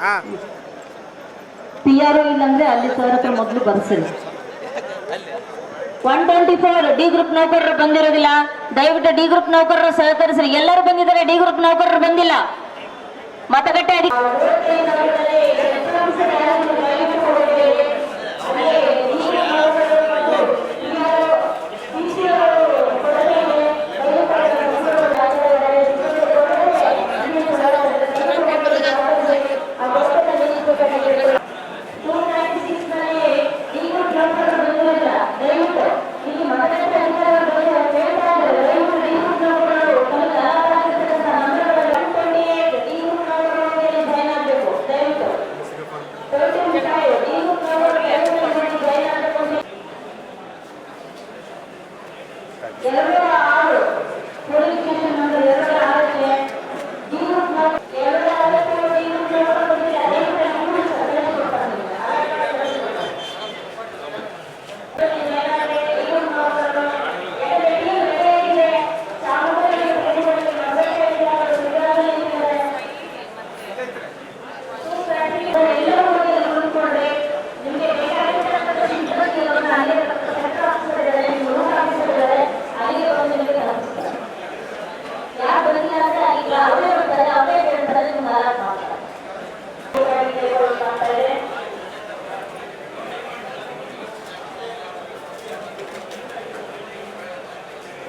ಹಾ P R ಇಲ್ಲಂದ್ರೆ ಅಲ್ಲಿ ಸರ್ ಹತ್ರ ಮೊದಲು ಬರ್ಸಿರಿ. One twenty four D group ನೌಕರರು ಬಂದಿರೋದಿಲ್ಲ. ದಯವಿಟ್ಟು ಡಿ ಗ್ರೂಪ್ ನೌಕರರು ಸಹಕರಿಸಿರಿ. ಎಲ್ಲರೂ ಬಂದಿದ್ದಾರೆ ಡಿ ಗ್ರೂಪ್ ನೌಕರರು ಬಂದಿಲ್ಲ. ಮತಗಟ್ಟೆ ಅಧಿ ఇరవై ఆరు పోలీస్ స్టేషన్ నంబర్ ఇరవై ఆరు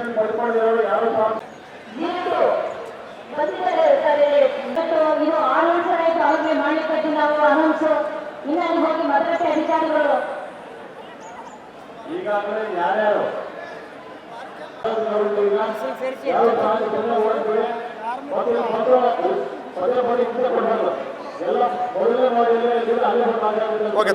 ಮಿಷನ್ ಪಡ್ಕೊಂಡಿರೋರು ಯಾರು ಬಂದಿದ್ದಾರೆ ನೀವು ಅವ್ರಿಗೆ ಮಾಡ್ಲಿಕ್ಕೆ ನಾವು ಅನೌನ್ಸ್ ಇನ್ನು ಅಲ್ಲಿ ಹೋಗಿ ಅಧಿಕಾರಿಗಳು. ಈಗಾಗಲೇ ಯಾರ್ಯಾರು? ಓಕೆ